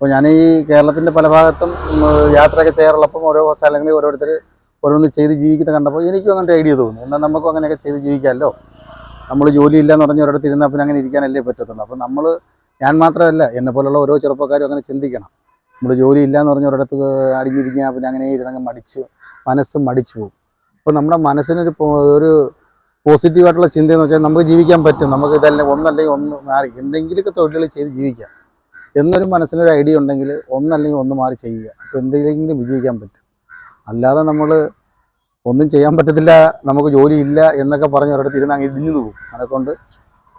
അപ്പോൾ ഞാൻ ഈ കേരളത്തിന്റെ പല ഭാഗത്തും യാത്രയൊക്കെ ചെയ്യാറുള്ളപ്പം ഓരോ സ്ഥലങ്ങളിൽ ഓരോരുത്തർ ഓരോന്ന് ചെയ്ത് ജീവിക്കുന്നത് കണ്ടപ്പോൾ എനിക്കും അങ്ങനത്തെ ഐഡിയ തോന്നി. എന്നാൽ നമുക്കും അങ്ങനെയൊക്കെ ചെയ്ത് ജീവിക്കാമല്ലോ. നമ്മൾ ജോലിയില്ല എന്ന് പറഞ്ഞ് ഒരിടത്ത് ഇരുന്നാൽ പിന്നെ അങ്ങനെ ഇരിക്കാനല്ലേ പറ്റത്തുള്ളൂ. അപ്പോൾ നമ്മൾ ഞാൻ മാത്രമല്ല എന്നെ പോലുള്ള ഓരോ ചെറുപ്പക്കാരും അങ്ങനെ ചിന്തിക്കണം. നമ്മൾ ജോലി എന്ന് പറഞ്ഞ് ഒരിടത്ത് അടിഞ്ഞിരിഞ്ഞാൽ പിന്നെ അങ്ങനെ ഇരുന്നങ്ങ് മടിച്ച് മനസ്സ് മടിച്ചു പോകും. അപ്പോൾ നമ്മുടെ മനസ്സിനൊരു ഒരു പോസിറ്റീവായിട്ടുള്ള ചിന്തയെന്ന് വെച്ചാൽ നമുക്ക് ജീവിക്കാൻ പറ്റും. നമുക്ക് ഇതെല്ലാം ഒന്നല്ലെങ്കിൽ ഒന്ന് മാറി. എന്തെങ്കിലുമൊക്കെ തൊഴിലുകൾ ചെയ്ത് ജീവിക്കാം. എന്നൊരു മനസ്സിനൊരു ഐഡിയ ഉണ്ടെങ്കിൽ ഒന്നല്ലെങ്കിൽ ഒന്ന് മാറി ചെയ്യുക. അപ്പോൾ എന്തെങ്കിലും വിജയിക്കാൻ പറ്റും. അല്ലാതെ നമ്മൾ ഒന്നും ചെയ്യാൻ പറ്റത്തില്ല നമുക്ക് ജോലി ഇല്ല എന്നൊക്കെ പറഞ്ഞ് ഒരിടത്ത് ഇരുന്ന് അങ്ങ് ഇടിഞ്ഞു പോകും. അതിനെക്കൊണ്ട്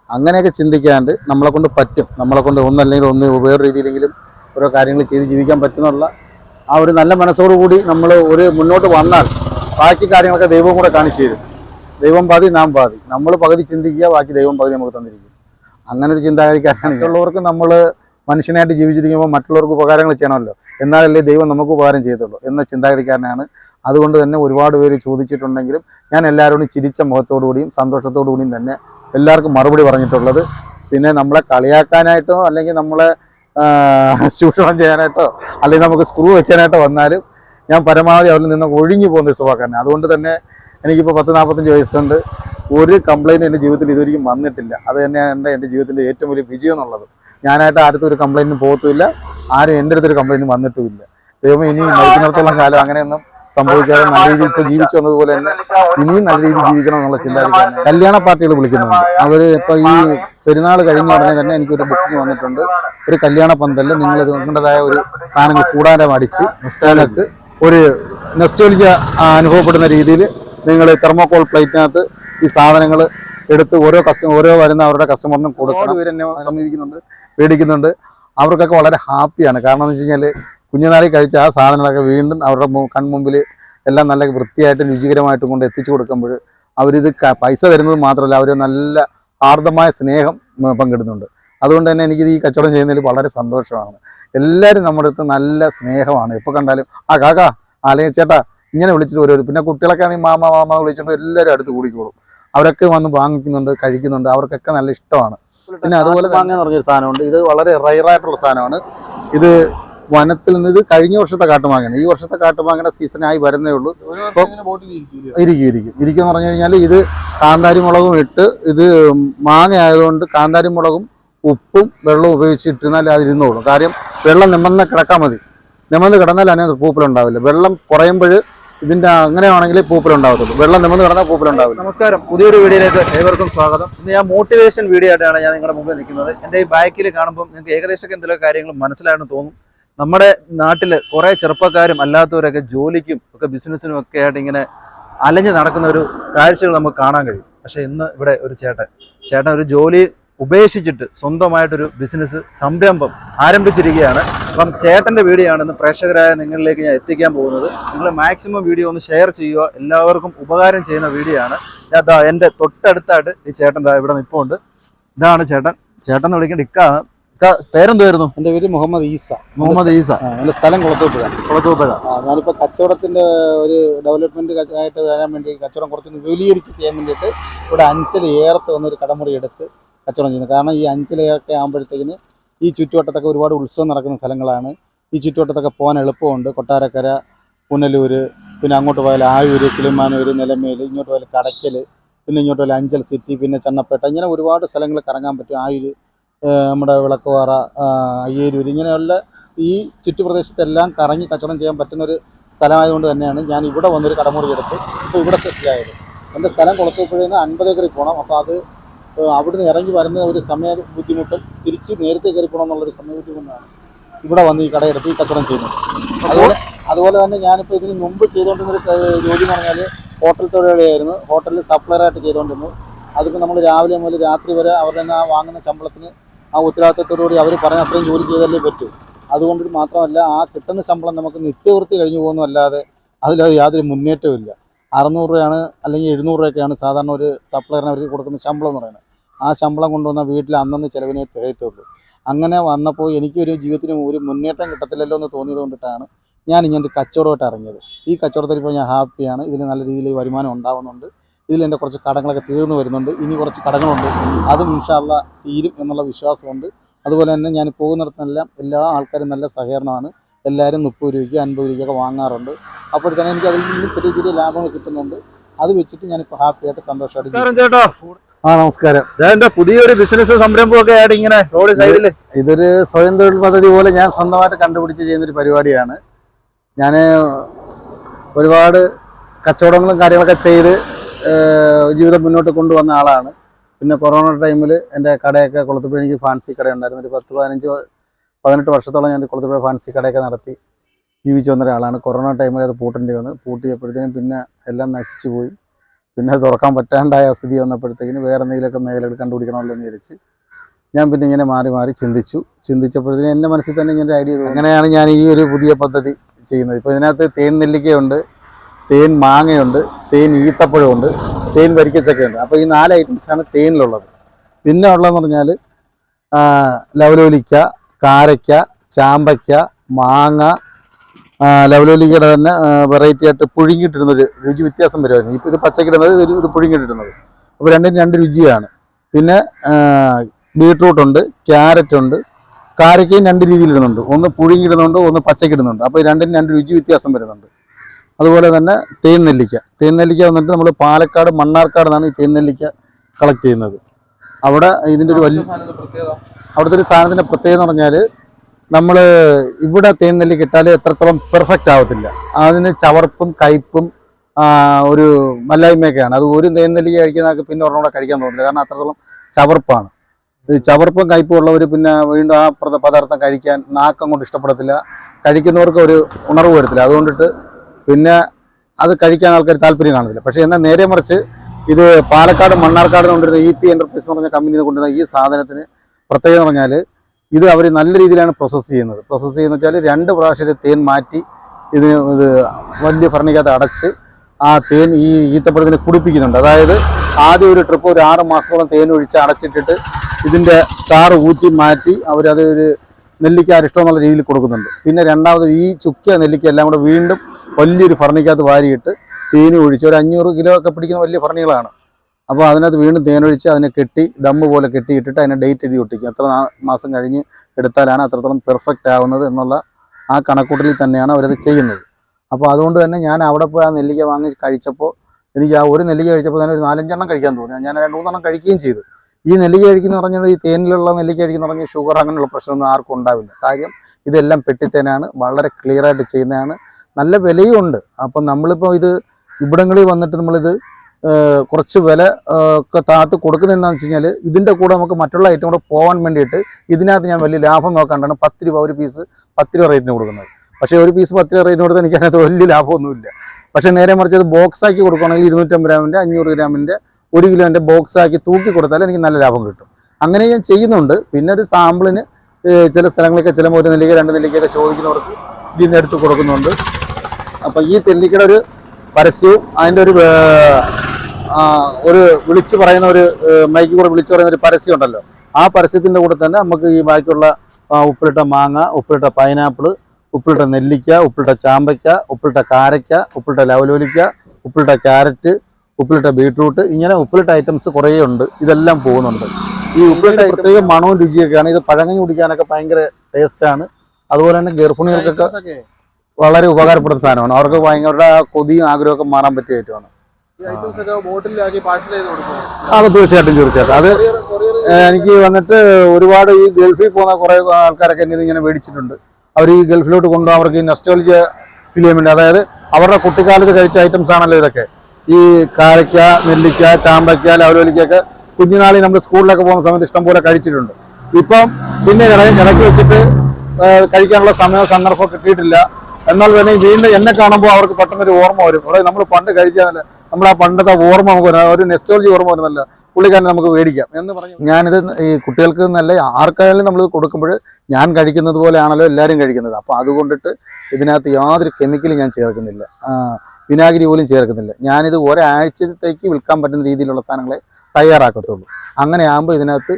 അങ്ങനെയൊക്കെ ചിന്തിക്കാണ്ട് നമ്മളെ കൊണ്ട് പറ്റും. നമ്മളെ കൊണ്ട് ഒന്നല്ലെങ്കിൽ ഒന്ന് വേറെ രീതിയിലെങ്കിലും ഓരോ കാര്യങ്ങൾ ചെയ്ത് ജീവിക്കാൻ പറ്റുന്നുള്ള ആ ഒരു നല്ല മനസ്സോടു കൂടി നമ്മൾ ഒരു മുന്നോട്ട് വന്നാൽ ബാക്കി കാര്യങ്ങളൊക്കെ ദൈവം കൂടെ കാണിച്ചു തരും. ദൈവം പാതി നാം പാതി. നമ്മൾ പകുതി ചിന്തിക്കുക ബാക്കി ദൈവം പകുതി നമുക്ക് തന്നിരിക്കും. അങ്ങനെ ഒരു ചിന്താഗതിക്കാരാണ് ഉള്ളവർക്ക് നമ്മൾ മനുഷ്യനായിട്ട് ജീവിച്ചിരിക്കുമ്പോൾ മറ്റുള്ളവർക്ക് ഉപകാരങ്ങൾ ചെയ്യണമല്ലോ. എന്നാലല്ലേ ദൈവം നമുക്ക് ഉപകാരം ചെയ്തുള്ളൂ എന്ന ചിന്താഗതിക്കാരനാണ്. അതുകൊണ്ട് തന്നെ ഒരുപാട് പേര് ചോദിച്ചിട്ടുണ്ടെങ്കിലും ഞാൻ എല്ലാവരോടും ചിരിച്ച മുഖത്തോടു കൂടിയും സന്തോഷത്തോടു കൂടിയും തന്നെ എല്ലാവർക്കും മറുപടി പറഞ്ഞിട്ടുള്ളത്. പിന്നെ നമ്മളെ കളിയാക്കാനായിട്ടോ അല്ലെങ്കിൽ നമ്മളെ ചൂഷണം ചെയ്യാനായിട്ടോ അല്ലെങ്കിൽ നമുക്ക് സ്ക്രൂ വെക്കാനായിട്ടോ വന്നാലും ഞാൻ പരമാവധി അവരിൽ നിന്ന് ഒഴിഞ്ഞു പോകുന്ന സ്വഭാവക്കാരനെ അതുകൊണ്ട് തന്നെ എനിക്കിപ്പോൾ പത്ത് നാൽപ്പത്തഞ്ച് വയസ്സുണ്ട്. ഒരു കംപ്ലൈന്റ് എന്റെ ജീവിതത്തിൽ ഇതുവരെയും വന്നിട്ടില്ല. അത് തന്നെയാണ് എന്റെ ജീവിതത്തിന്റെ ഏറ്റവും വലിയ വിജയം എന്നുള്ളത്. ഞാനായിട്ട് ആരത്തും ഒരു കംപ്ലൈന്റും പോകത്തുമില്ല. ആരും എന്റെ അടുത്തൊരു കംപ്ലൈന്റും വന്നിട്ടുമില്ല. ദൈവം ഇനി മരിക്കുന്നിടത്തോളം കാലം അങ്ങനെയൊന്നും സംഭവിക്കാതെ നല്ല രീതിയിൽ ഇപ്പോൾ ജീവിച്ചു വന്നതുപോലെ തന്നെ ഇനിയും നല്ല രീതിയിൽ ജീവിക്കണം എന്നുള്ള ചിന്ത കല്യാണ പാർട്ടികൾ വിളിക്കുന്നുണ്ട്. അവർ ഇപ്പോൾ ഈ പെരുന്നാൾ കഴിഞ്ഞ ഉടനെ തന്നെ എനിക്കൊരു ബുക്കിംഗ് വന്നിട്ടുണ്ട്. ഒരു കല്യാണ പന്തലിൽ നിങ്ങൾ നിങ്ങളുടേതായ ഒരു സാധനങ്ങൾ കൂടാരം അടിച്ച് അതിനകത്ത് ഒരു നെസ്റ്റോളിജ അനുഭവപ്പെടുന്ന രീതിയിൽ നിങ്ങൾ തെർമോകോൾ പ്ലേറ്റിനകത്ത് ഈ സാധനങ്ങൾ എടുത്ത് ഓരോ കസ്റ്റമർ ഓരോ വരുന്ന അവരുടെ കസ്റ്റമറിനും കൊടുക്കണം. ഇവരെന്നെ എന്നെ സമീപിക്കുന്നുണ്ട് പേടിക്കുന്നുണ്ട്. അവർക്കൊക്കെ വളരെ ഹാപ്പിയാണ് കാരണം എന്ന് വെച്ച് കഴിഞ്ഞാൽ കുഞ്ഞുനാളിൽ കഴിച്ച ആ സാധനങ്ങളൊക്കെ വീണ്ടും അവരുടെ കൺമുമ്പിൽ എല്ലാം നല്ല വൃത്തിയായിട്ടും രുചികരമായിട്ടും കൊണ്ട് എത്തിച്ചു കൊടുക്കുമ്പോൾ അവരിത് പൈസ തരുന്നത് മാത്രമല്ല അവർ നല്ല ആർദ്രമായ സ്നേഹം പങ്കിടുന്നുണ്ട്. അതുകൊണ്ട് തന്നെ എനിക്കിത് ഈ കച്ചവടം ചെയ്യുന്നതിൽ വളരെ സന്തോഷമാണ്. എല്ലാവരും നമ്മുടെ അടുത്ത് നല്ല സ്നേഹമാണ്. എപ്പോൾ കണ്ടാലും ആ കാക്ക അല്ലെങ്കിൽ ചേട്ടാ ഇങ്ങനെ വിളിച്ചിട്ട് ഓരോ പിന്നെ കുട്ടികളൊക്കെ ആണെങ്കിൽ മാമ മാമ വിളിച്ചിട്ട് എല്ലാവരും അടുത്ത് കൂടിക്കോളും. അവരൊക്കെ വന്ന് വാങ്ങിക്കുന്നുണ്ട് കഴിക്കുന്നുണ്ട്. അവർക്കൊക്കെ നല്ല ഇഷ്ടമാണ്. പിന്നെ അതുപോലെ മാങ്ങ എന്ന് പറഞ്ഞൊരു സാധനമുണ്ട്. ഇത് വളരെ റയറായിട്ടുള്ള സാധനമാണ്. ഇത് വനത്തിൽ നിന്ന് ഇത് കഴിഞ്ഞ വർഷത്തെ കാട്ടുമാങ്ങയാണ് ഈ വർഷത്തെ കാട്ടുമാങ്ങയുടെ സീസണായി വരുന്നേ ഉള്ളൂ. ഇരിക്കും ഇരിക്കും ഇരിക്കും. എന്ന് പറഞ്ഞു കഴിഞ്ഞാൽ ഇത് കാന്താരി മുളകും ഇട്ട് ഇത് മാങ്ങ ആയതുകൊണ്ട് കാന്താരി മുളകും ഉപ്പും വെള്ളവും ഉപയോഗിച്ച് അതിരുന്നോളും അത് കാര്യം വെള്ളം നിമന്ന് കിടക്കാൻ മതി. നിമന്ന് കിടന്നാൽ അതിനകത്ത് പൂപ്പലുണ്ടാവില്ല. വെള്ളം കുറയുമ്പോൾ ഇതിന്റെ അങ്ങനെയാണെങ്കിൽ പൂപ്പലുണ്ടാവത്തുള്ളൂ വെള്ളം നിമന്ന് കിടന്നാൽ പൂപ്പലുണ്ടാവില്ല നമസ്കാരം. പുതിയൊരു വീഡിയോയിലേക്ക് ഏവർക്കും സ്വാഗതം. ഇന്ന് ഞാൻ മോട്ടിവേഷൻ വീഡിയോ ആയിട്ടാണ് ഞാൻ നിങ്ങളുടെ മുമ്പിൽ നിൽക്കുന്നത്. എന്റെ ഈ ബാക്കിൽ കാണുമ്പോൾ നിങ്ങൾക്ക് ഏകദേശമൊക്കെ എന്തെങ്കിലും കാര്യങ്ങൾ മനസ്സിലായെന്ന് തോന്നും. നമ്മുടെ നാട്ടിൽ കുറേ ചെറുപ്പക്കാരും അല്ലാത്തവരൊക്കെ ജോലിക്കും ഒക്കെ ബിസിനസ്സിനും ഒക്കെ ആയിട്ട് ഇങ്ങനെ അലഞ്ഞു നടക്കുന്ന ഒരു കാഴ്ചകൾ നമുക്ക് കാണാൻ കഴിയും. പക്ഷെ ഇന്ന് ഇവിടെ ഒരു ചേട്ടൻ. ചേട്ടൻ ഒരു ജോലി ഉപേക്ഷിച്ചിട്ട് സ്വന്തമായിട്ടൊരു ബിസിനസ് സംരംഭം ആരംഭിച്ചിരിക്കുകയാണ്. അപ്പം ചേട്ടന്റെ വീഡിയോ ആണ് ഇന്ന് പ്രേക്ഷകരായ നിങ്ങളിലേക്ക് ഞാൻ എത്തിക്കാൻ പോകുന്നത്. നിങ്ങൾ മാക്സിമം വീഡിയോ ഒന്ന് ഷെയർ ചെയ്യുക. എല്ലാവർക്കും ഉപകാരം ചെയ്യുന്ന വീഡിയോ ആണ്. ഞാൻ ദാ എന്റെ തൊട്ടടുത്തായിട്ട് ഈ ചേട്ടൻ ദാ ഇവിടെ നിൽപ്പുണ്ട് ഇതാണ് ചേട്ടൻ. ചേട്ടൻ എന്ന് വിളിക്കേണ്ട ഇക്ക. ഇക്ക പേരെന്തുവായിരുന്നു? എന്റെ പേര് മുഹമ്മദ് ഈസ. മുഹമ്മദ് ഈസ. എന്റെ സ്ഥലം കുളത്തൂപ്പുഴ. കുളത്തൂപ്പഴ. ഞാനിപ്പോൾ കച്ചവടത്തിന്റെ ഒരു ഡെവലപ്മെന്റ് ആയിട്ട് വരാൻ വേണ്ടി കച്ചവടം കുറച്ച് വിപുലീകരിച്ച് ചെയ്യാൻ വേണ്ടിയിട്ട് ഇവിടെ അഞ്ചൽ ഏറത്ത് വന്നൊരു കടമുറി എടുത്ത് കച്ചവടം ചെയ്യുന്നത്. കാരണം ഈ അഞ്ചൽ ഏറൊക്കെ ആകുമ്പോഴത്തേക്കിന് ഈ ചുറ്റുവട്ടത്തൊക്കെ ഒരുപാട് ഉത്സവം നടക്കുന്ന സ്ഥലങ്ങളാണ്. ഈ ചുറ്റുവട്ടത്തൊക്കെ പോകാൻ എളുപ്പമുണ്ട്. കൊട്ടാരക്കര പുനലൂർ പിന്നെ അങ്ങോട്ട് പോയാൽ ആയൂർ കിളിമാനൂർ നിലമേൽ ഇങ്ങോട്ട് പോയാൽ കടയ്ക്കൽ പിന്നെ ഇങ്ങോട്ട് പോയാൽ അഞ്ചൽ സിറ്റി പിന്നെ ചണ്ണപ്പേട്ട ഇങ്ങനെ ഒരുപാട് സ്ഥലങ്ങൾ കറങ്ങാൻ പറ്റും. ആയൂർ നമ്മുടെ വിളക്കുപാറ ആ, അയ്യേരൂർ ഇങ്ങനെയുള്ള ഈ ചുറ്റുപ്രദേശത്തെല്ലാം കറങ്ങി കച്ചവടം ചെയ്യാൻ പറ്റുന്ന ഒരു സ്ഥലമായതുകൊണ്ട് തന്നെയാണ് ഞാൻ ഇവിടെ വന്നൊരു കടമുറി എടുത്ത് ഇപ്പോൾ ഇവിടെ സെറ്റിലായത്. എന്റെ സ്ഥലം കുളത്തൂപ്പുഴയിൽ നിന്ന് അൻപത് ഏക്കറിൽ പോകണം അപ്പോൾ അത് അവിടുന്ന് ഇറങ്ങി വരുന്ന ഒരു സമയ ബുദ്ധിമുട്ടും തിരിച്ച് നേരത്തെ കയറി പോകണമെന്നുള്ളൊരു സമയ ബുദ്ധിമുട്ടാണ് ഇവിടെ വന്ന് ഈ കടയെടുത്ത് ഈ കച്ചവടം ചെയ്യുന്നത്. അതുപോലെ അതുപോലെ തന്നെ ഞാനിപ്പോൾ ഇതിന് മുമ്പ് ചെയ്തുകൊണ്ടിരുന്ന ഒരു ക- ജോലി എന്ന് പറഞ്ഞാൽ ഹോട്ടൽ തൊഴിലാളിയായിരുന്നു. ഹോട്ടലിൽ സപ്ലയറായിട്ട് ചെയ്തുകൊണ്ടിരുന്നു. അതിപ്പോൾ നമ്മൾ രാവിലെ മുതൽ രാത്രി വരെ അവരുടെ ആ വാങ്ങുന്ന ശമ്പളത്തിന് ആ ഉത്തരവാദിത്തത്തോടുകൂടി അവർ പറഞ്ഞ അത്രയും ജോലി ചെയ്തല്ലേ പറ്റൂ. അതുകൊണ്ട് മാത്രമല്ല ആ കിട്ടുന്ന ശമ്പളം നമുക്ക് നിത്യവൃത്തി കഴിഞ്ഞു പോകുന്നതല്ലാതെ അതിലത് യാതൊരു മുന്നേറ്റവും ഇല്ല അറുന്നൂറ് രൂപയാണ് അല്ലെങ്കിൽ എഴുന്നൂറ് രൂപയൊക്കെയാണ് സാധാരണ ഒരു സപ്ലയറിന് അവർക്ക് കൊടുക്കുന്ന ശമ്പളം എന്ന് പറയുന്നത്. ആ ശമ്പളം കൊണ്ടുവന്ന വീട്ടിൽ അന്നന്ന് ചിലവിനെ തികയത്തുള്ളൂ. അങ്ങനെ വന്നപ്പോൾ എനിക്കൊരു ജീവിതത്തിന് ഒരു മുന്നേറ്റം കിട്ടത്തില്ലല്ലോ എന്ന് തോന്നിയത് കൊണ്ടിട്ടാണ് ഞാൻ ഇങ്ങനെ ഒരു കച്ചവടമായിട്ട് ഇറങ്ങിയത്. ഈ കച്ചവടത്തിൽ ഇപ്പോൾ ഞാൻ ഹാപ്പിയാണ്. ഇതിൽ നല്ല രീതിയിൽ വരുമാനം ഉണ്ടാകുന്നുണ്ട് ഇതിൽ എന്റെ കുറച്ച് കടങ്ങളൊക്കെ തീർന്നു വരുന്നുണ്ട്. ഇനി കുറച്ച് കടങ്ങളുണ്ട്. അതും ഇൻഷാല്ല തീരും എന്നുള്ള വിശ്വാസമുണ്ട്. അതുപോലെ തന്നെ ഞാൻ പോകുന്നിടത്തെല്ലാം എല്ലാ ആൾക്കാരും നല്ല സഹകരണമാണ്. എല്ലാവരും മുപ്പത് രൂപയ്ക്ക് അൻപത് രൂപയ്ക്കൊക്കെ വാങ്ങാറുണ്ട്. അപ്പോഴത്തേനും എനിക്ക് അതിൽ നിന്ന് ചെറിയ ചെറിയ ലാഭങ്ങൾ കിട്ടുന്നുണ്ട്. അത് വെച്ചിട്ട് ഞാനിപ്പോൾ ഹാപ്പിയായിട്ട് സന്തോഷമായിട്ട് ചേട്ടോ. ആ നമസ്കാരം. ഞാൻ പുതിയൊരു ബിസിനസ് സംരംഭമൊക്കെ ആയിട്ട് ഇങ്ങനെ റോഡ് സൈഡിൽ ഇതൊരു സ്വയം തൊഴിൽ പദ്ധതി പോലെ ഞാൻ സ്വന്തമായിട്ട് കണ്ടുപിടിച്ച് ചെയ്യുന്നൊരു പരിപാടിയാണ്. ഞാൻ ഒരുപാട് കച്ചവടങ്ങളും കാര്യങ്ങളൊക്കെ ചെയ്ത് ജീവിതം മുന്നോട്ട് കൊണ്ടുവന്ന ആളാണ്. പിന്നെ കൊറോണ ടൈമിൽ എന്റെ കടയൊക്കെ കൊളുത്തുപുഴ എനിക്ക് ഫാൻസി കടയുണ്ടായിരുന്നു. ഒരു പത്ത് പതിനഞ്ച് പതിനെട്ട് വർഷത്തോളം ഞാൻ കുളത്തിപ്പുഴ ഫാൻസി കടയൊക്കെ നടത്തി ജീവിച്ചു വന്ന ഒരാളാണ്. കൊറോണ ടൈമിൽ അത് പൂട്ടേണ്ടി വന്ന്. പൂട്ടിയപ്പോഴത്തേനും പിന്നെ എല്ലാം നശിച്ചു പോയി. പിന്നെ തുറക്കാൻ പറ്റാണ്ടായ സ്ഥിതി വന്നപ്പോഴത്തേക്കിന് വേറെ എന്തെങ്കിലുമൊക്കെ മേഖലകൾ കണ്ടുപിടിക്കണമല്ലോ എന്ന് വിചാരിച്ച് ഞാൻ പിന്നെ ഇങ്ങനെ മാറി മാറി ചിന്തിച്ചു. ചിന്തിച്ചപ്പോഴത്തേനും എന്റെ മനസ്സിൽ തന്നെ ഇങ്ങനെ ഒരു ഐഡിയ തോന്നി. അങ്ങനെയാണ് ഞാൻ ഈ ഒരു പുതിയ പദ്ധതി ചെയ്യുന്നത്. ഇപ്പോൾ ഇതിനകത്ത് തേൻ നെല്ലിക്കയുണ്ട് തേൻ മാങ്ങയുണ്ട് തേൻ ഈത്തപ്പഴമുണ്ട് തേൻ വരിക്കച്ചക്കയുണ്ട്. അപ്പോൾ ഈ നാല് ഐറ്റംസാണ് തേനിലുള്ളത്. പിന്നെ ഉള്ളതെന്ന് പറഞ്ഞാൽ ലവലോലിക്ക കാരയ്ക്ക ചാമ്പയ്ക്ക മാങ്ങ ലവലോലിക്കയുടെ തന്നെ വെറൈറ്റി ആയിട്ട് പുഴുങ്ങിയിട്ടിരുന്നൊരു രുചി വ്യത്യാസം വരുമായിരുന്നു ഇപ്പോൾ ഇത് പച്ചക്കിടുന്നത് ഇത് ഇത് പുഴുങ്ങിയിട്ടിരുന്നത്. അപ്പോൾ രണ്ടും രണ്ട് രുചിയാണ്. പിന്നെ ബീട്രൂട്ട് ഉണ്ട് ക്യാരറ്റ് ഉണ്ട് കാരക്കയും രണ്ട് രീതിയിലിടുന്നുണ്ട്. ഒന്ന് പുഴുങ്ങിയിടുന്നുണ്ട് ഒന്ന് പച്ചക്കിടുന്നുണ്ട്. അപ്പോൾ രണ്ടിനും രണ്ട് രുചി വ്യത്യാസം വരുന്നുണ്ട്. അതുപോലെ തന്നെ തേൻ നെല്ലിക്ക തേൻ നെല്ലിക്ക വന്നിട്ട് നമ്മൾ പാലക്കാട് മണ്ണാർക്കാട് നിന്നാണ് ഈ തേൻ നെല്ലിക്ക കളക്ട് ചെയ്യുന്നത്. അവിടെ ഇതിന്റെ ഒരു വലിയ അവിടുത്തെ ഒരു സാധനത്തിന്റെ പ്രത്യേകത എന്ന് പറഞ്ഞാൽ നമ്മൾ ഇവിടെ തേൻ നെല്ലി കിട്ടാൽ എത്രത്തോളം പെർഫെക്റ്റ് ആവത്തില്ല. അതിന് ചവർപ്പും കയ്പും ഒരു മല്ലായ്മയൊക്കെയാണ്. അത് ഒരു തേൻ നെല്ലിക്ക കഴിക്കുന്നതൊക്കെ പിന്നെ ഒരെണ്ണം കൂടെ കഴിക്കാൻ തോന്നില്ല കാരണം അത്രത്തോളം ചവർപ്പാണ്. ചവർപ്പും കയ്പും ഉള്ളവർ പിന്നെ വീണ്ടും ആ പദാർത്ഥം കഴിക്കാൻ നാക്കം കൊണ്ട് ഇഷ്ടപ്പെടത്തില്ല. കഴിക്കുന്നവർക്ക് ഒരു ഉണർവ് വരത്തില്ല. അതുകൊണ്ടിട്ട് പിന്നെ അത് കഴിക്കാൻ ആൾക്കാർ താല്പര്യം കാണത്തില്ല. പക്ഷേ എന്നാൽ നേരെ മറിച്ച് ഇത് പാലക്കാട് മണ്ണാർക്കാട് കൊണ്ടിരുന്ന ഇ പി എന്റർപ്രൈസ് എന്ന് പറഞ്ഞ കമ്പനി കൊണ്ടിരുന്ന ഈ സാധനത്തിന് പ്രത്യേകത എന്ന് പറഞ്ഞാൽ ഇത് അവർ നല്ല രീതിയിലാണ് പ്രോസസ്സ് ചെയ്യുന്നത്. പ്രോസസ്സ് ചെയ്യുന്ന വെച്ചാൽ രണ്ട് പ്രാവശ്യം തേൻ മാറ്റി ഇതിന് ഇത് വലിയ ഫർണിക്കകത്ത് അടച്ച് ആ തേൻ ഈ ഈത്തപ്പഴത്തിന് കുടിപ്പിക്കുന്നുണ്ട്. അതായത് ആദ്യം ഒരു ട്രിപ്പ് ഒരു ആറ് മാസത്തോളം തേൻ ഒഴിച്ച് അടച്ചിട്ടിട്ട് ഇതിന്റെ ചാറ് ഊറ്റി മാറ്റി അവരത് ഒരു നെല്ലിക്ക അരിഷ്ടം എന്നുള്ള രീതിയിൽ കൊടുക്കുന്നുണ്ട്. പിന്നെ രണ്ടാമത് ഈ ചുക്ക നെല്ലിക്ക എല്ലാം കൂടെ വീണ്ടും വലിയൊരു ഫർണിക്കകത്ത് വാരിയിട്ട് തേനും ഒഴിച്ച് ഒരു അഞ്ഞൂറ് കിലോ ഒക്കെ പിടിക്കുന്ന വലിയ ഫർണികളാണ്. അപ്പോൾ അതിനകത്ത് വീണ്ടും തേനൊഴിച്ച് അതിനെ കെട്ടി ദമ്മ് പോലെ കെട്ടിയിട്ടിട്ട് അതിനെ ഡേറ്റ് എഴുതി ഒട്ടിക്കും എത്ര മാസം കഴിഞ്ഞ് എടുത്താലാണ് അത്രത്തോളം പെർഫെക്റ്റ് ആവുന്നത് എന്നുള്ള ആ കണക്കൂട്ടലിൽ തന്നെയാണ് അവരത് ചെയ്യുന്നത്. അപ്പോൾ അതുകൊണ്ട് തന്നെ ഞാൻ അവിടെ പോയി ആ നെല്ലിക്ക വാങ്ങി കഴിച്ചപ്പോൾ എനിക്ക് ആ ഒരു നെല്ലിക്ക കഴിച്ചപ്പോൾ തന്നെ ഒരു നാലഞ്ചെണ്ണം കഴിക്കാൻ തോന്നി. ഞാൻ രണ്ട് മൂന്നെണ്ണം കഴിക്കുകയും ചെയ്തു. ഈ നെല്ലിക്ക കഴിക്കുന്ന പറഞ്ഞാൽ ഈ തേനിലുള്ള നെല്ലിക്ക കഴിക്കുന്ന പറഞ്ഞാൽ ഷുഗർ അങ്ങനെയുള്ള പ്രശ്നമൊന്നും ആർക്കും ഉണ്ടാവില്ല. കാര്യം ഇതെല്ലാം പെട്ടിത്തേനാണ്. വളരെ ക്ലിയറായിട്ട് ചെയ്യുന്നതാണ്. നല്ല വിലയും ഉണ്ട്. അപ്പം നമ്മളിപ്പോൾ ഇത് ഇവിടങ്ങളിൽ വന്നിട്ട് നമ്മളിത് കുറച്ച് വില ഒക്കെ താത്ത് കൊടുക്കുന്നത് എന്താണെന്ന് വെച്ച് കഴിഞ്ഞാൽ ഇതിന്റെ കൂടെ നമുക്ക് മറ്റുള്ള ഐറ്റം കൂടെ പോകാൻ വേണ്ടിയിട്ട് ഇതിനകത്ത് ഞാൻ വലിയ ലാഭം നോക്കാണ്ടാണ് പത്ത് രൂപ ഒരു പീസ് പത്ത് രൂപ റേറ്റിന് കൊടുക്കുന്നത്. പക്ഷേ ഒരു പീസ് പത്ത് രൂപ റേറ്റിന് കൊടുത്താൽ എനിക്കതിനകത്ത് വലിയ ലാഭമൊന്നുമില്ല. പക്ഷേ നേരെ മറിച്ച് അത് ബോക്സ് ആക്കി കൊടുക്കുകയാണെങ്കിൽ ഇരുന്നൂറ്റമ്പത് ഗ്രാമിന്റെ അഞ്ഞൂറ് ഗ്രാമിന്റെ ഒരു കിലോന്റെ ബോക്സ് ആക്കി തൂക്കി കൊടുത്താൽ എനിക്ക് നല്ല ലാഭം കിട്ടും. അങ്ങനെ ഞാൻ ചെയ്യുന്നുണ്ട്. പിന്നെ ഒരു സാമ്പിളിന് ചില സ്ഥലങ്ങളൊക്കെ ചില ഒരു നെല്ലിക്ക രണ്ട് നെല്ലിക്കയൊക്കെ ചോദിക്കുന്നവർക്ക് ഇതിൽ നിന്ന് എടുത്ത് കൊടുക്കുന്നുണ്ട്. അപ്പോൾ ഈ നെല്ലിക്കയുടെ ഒരു പരസ്യവും അതിന്റെ ഒരു ഒരു വിളിച്ചു പറയുന്ന ഒരു മൈക്കിൽ കൂടെ വിളിച്ചു പറയുന്ന ഒരു പരസ്യം ഉണ്ടല്ലോ. ആ പരസ്യത്തിന്റെ കൂടെ തന്നെ നമുക്ക് ഈ ബാക്കിയുള്ള ഉപ്പിലിട്ട മാങ്ങ ഉപ്പിലിട്ട പൈനാപ്പിൾ ഉപ്പിലിട്ട നെല്ലിക്ക ഉപ്പിലിട്ട ചാമ്പയ്ക്ക ഉപ്പിലിട്ട കാരയ്ക്ക ഉപ്പിലിട്ട ലവലോലിക്ക ഉപ്പിലിട്ട ക്യാരറ്റ് ഉപ്പിലിട്ട ബീട്രൂട്ട് ഇങ്ങനെ ഉപ്പിലിട്ട ഐറ്റംസ് കുറേ ഉണ്ട്. ഇതെല്ലാം പോകുന്നുണ്ട്. ഈ ഉപ്പിലിട്ട പ്രത്യേക മണവും രുചിയൊക്കെയാണ്. ഇത് പഴങ്ങഞ്ഞി കുടിക്കാനൊക്കെ ഭയങ്കര ടേസ്റ്റാണ്. അതുപോലെ തന്നെ ഗർഭിണികൾക്കൊക്കെ വളരെ ഉപകാരപ്പെടുന്ന സാധനമാണ്. അവർക്ക് ഭയങ്കര കൊതിയും ആഗ്രഹമൊക്കെ മാറാൻ പറ്റിയ ഐറ്റമാണ്. അത് തീർച്ചയായിട്ടും തീർച്ചയായിട്ടും. അത് എനിക്ക് വന്നിട്ട് ഒരുപാട് ഈ ഗൾഫിൽ പോകുന്ന കുറേ ആൾക്കാരൊക്കെ എന്നെ ഇങ്ങനെ മേടിച്ചിട്ടുണ്ട്. അവർ ഈ ഗൾഫിലോട്ട് കൊണ്ടുപോകാൻ അവർക്ക് ഈ നെസ്റ്റോളജി ഫിലിമിന്റെ അതായത് അവരുടെ കുട്ടിക്കാലത്ത് കഴിച്ച ഐറ്റംസ് ആണല്ലോ ഇതൊക്കെ. ഈ കാരയ്ക്ക നെല്ലിക്ക ചാമ്പയ്ക്ക ലവലോലിക്കൊക്കെ കുഞ്ഞുനാളിൽ നമ്മൾ സ്കൂളിലൊക്കെ പോകുന്ന സമയത്ത് ഇഷ്ടംപോലെ കഴിച്ചിട്ടുണ്ട്. ഇപ്പം പിന്നെ ഇടയ്ക്ക് വെച്ചിട്ട് കഴിക്കാനുള്ള സമയം സന്ദർഭം കിട്ടിയിട്ടില്ല. എന്നാൽ തന്നെ വീണ്ടും എന്നെ കാണുമ്പോൾ അവർക്ക് പെട്ടെന്നൊരു ഓർമ്മ വരും. അവിടെ നമ്മൾ പണ്ട് കഴിച്ചാൽ നമ്മൾ ആ പണ്ടത്തെ ഓർമ്മ നമുക്ക്. ഒരു നെസ്റ്റോളജി ഓർമ്മ വരുന്നല്ല. പുള്ളിക്കാരനെ നമുക്ക് മേടിക്കാം. എന്ന് പറഞ്ഞു. ഞാനിത് ഈ കുട്ടികൾക്ക് നല്ല ആർക്കായാലും നമ്മൾ കൊടുക്കുമ്പോൾ ഞാൻ കഴിക്കുന്നത് പോലെയാണല്ലോ എല്ലാവരും കഴിക്കുന്നത്. അപ്പോൾ അതുകൊണ്ടിട്ട് ഇതിനകത്ത് യാതൊരു കെമിക്കലും ഞാൻ ചേർക്കുന്നില്ല. വിനാഗിരി പോലും ചേർക്കുന്നില്ല. ഞാനിത് ഒരാഴ്ചത്തേക്ക് വിൽക്കാൻ പറ്റുന്ന രീതിയിലുള്ള സാധനങ്ങളെ തയ്യാറാക്കത്തുള്ളൂ. അങ്ങനെ ആകുമ്പോൾ ഇതിനകത്ത്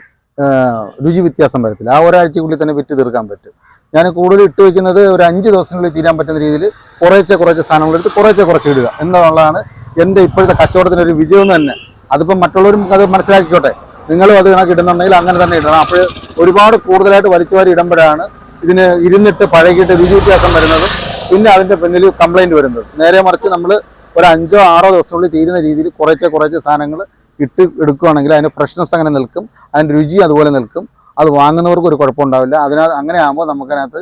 രുചി വ്യത്യാസം വരത്തില്ല. ആ ഒരാഴ്ചക്കുള്ളിൽ തന്നെ വിറ്റ് തീർക്കാൻ പറ്റും. ഞാൻ കൂടുതൽ ഇട്ട് വയ്ക്കുന്നത് ഒരു അഞ്ച് ദിവസങ്ങളിൽ തീരാൻ പറ്റുന്ന രീതിയിൽ കുറേച്ചെ കുറച്ച് സാധനങ്ങൾ എടുത്ത് കുറേശ്ശെ കുറച്ച് ഇടുക എന്നുള്ളതാണ് എന്റെ ഇപ്പോഴത്തെ കച്ചവടത്തിന്റെ ഒരു വിജയം തന്നെ. അതിപ്പം മറ്റുള്ളവരും അത് മനസ്സിലാക്കിക്കോട്ടെ. നിങ്ങളും അത് കണക്ക് ഇടുന്നുണ്ടെങ്കിൽ അങ്ങനെ തന്നെ ഇടണം. അപ്പോൾ ഒരുപാട് കൂടുതലായിട്ട് വലിച്ചു വാരി ഇടുമ്പോഴാണ് ഇതിന് ഇരുന്നിട്ട് പഴകിയിട്ട് രുചി വ്യത്യാസം വരുന്നതും പിന്നെ അതിന്റെ പിന്നിൽ കംപ്ലൈന്റ് വരുന്നത്. നേരെ മറിച്ച് നമ്മൾ ഒരു അഞ്ചോ ആറോ ദിവസത്തിനുള്ളിൽ തീരുന്ന രീതിയിൽ കുറേച്ചെ കുറേച്ചെ സാധനങ്ങൾ ഇട്ട് എടുക്കുകയാണെങ്കിൽ അതിന്റെ ഫ്രഷ്നെസ് അങ്ങനെ നിൽക്കും അതിന്റെ രുചി അതുപോലെ നിൽക്കും. അത് വാങ്ങുന്നവർക്ക് ഒരു കുഴപ്പമുണ്ടാവില്ല. അതിനകത്ത് അങ്ങനെ ആകുമ്പോൾ നമുക്കതിനകത്ത്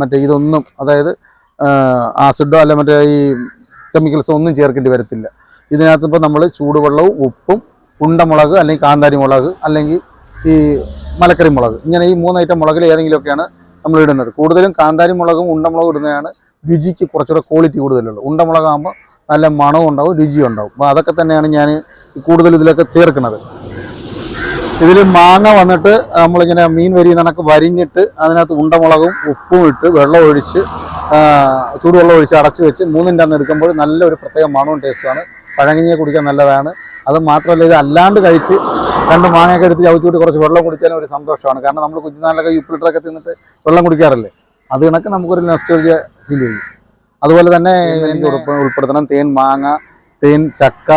മറ്റേ ഇതൊന്നും അതായത് ആസിഡോ അല്ല മറ്റേ ഈ കെമിക്കൽസോ ഒന്നും ചേർക്കേണ്ടി വരത്തില്ല. ഇതിനകത്ത് ഇപ്പോൾ നമ്മൾ ചൂടുവെള്ളവും ഉപ്പും ഉണ്ടമുളക് അല്ലെങ്കിൽ കാന്താരി മുളക് അല്ലെങ്കിൽ ഈ മലക്കറി മുളക് ഇങ്ങനെ ഈ മൂന്ന് ഐറ്റം മുളകിൽ ഏതെങ്കിലുമൊക്കെയാണ് നമ്മൾ ഇടുന്നത്. കൂടുതലും കാന്താരി മുളകും ഉണ്ടമുളകും ഇടുന്നതാണ് രുചിക്ക് കുറച്ചുകൂടെ ക്വാളിറ്റി കൂടുതലുള്ളൂ ഉണ്ടമുളകാകുമ്പോൾ നല്ല മണവും ഉണ്ടാവും രുചിയും ഉണ്ടാവും. അപ്പോൾ അതൊക്കെ തന്നെയാണ് ഞാൻ കൂടുതൽ ഇതിലൊക്കെ ചേർക്കുന്നത്. ഇതിൽ മാങ്ങ വന്നിട്ട് നമ്മളിങ്ങനെ മീൻ വരി നനക്ക് വരിഞ്ഞിട്ട് അതിനകത്ത് ഉണ്ടമുളകും ഉപ്പും ഇട്ട് വെള്ളം ഒഴിച്ച് ചൂടുവെള്ളം ഒഴിച്ച് അടച്ചു വെച്ച് മൂന്നിന്റെ അന്ന് എടുക്കുമ്പോൾ നല്ലൊരു പ്രത്യേക മണവും ടേസ്റ്റുമാണ് പഴങ്കഞ്ഞിയെ കുടിക്കാൻ നല്ലതാണ്. അത് മാത്രമല്ല ഇത് അല്ലാണ്ട് കഴിച്ച് രണ്ട് മാങ്ങയൊക്കെ എടുത്ത് ചവിച്ചുകൂട്ടി കുറച്ച് വെള്ളം കുടിച്ചാലും ഒരു സന്തോഷമാണ്. കാരണം നമ്മൾ കുഞ്ഞുനാളിലൊക്കെ ഈ ഉപ്പിലിട്ടൊക്കെ തിന്നിട്ട് വെള്ളം കുടിക്കാറില്ലേ? അത് കണക്ക് നമുക്കൊരു നെസ്റ്റോളജിയ ഫീൽ ചെയ്യും. അതുപോലെ തന്നെ എനിക്ക് ഉൾപ്പെ- ഉൾപ്പെടുത്തണം. തേൻ മാങ്ങ തേൻ ചക്ക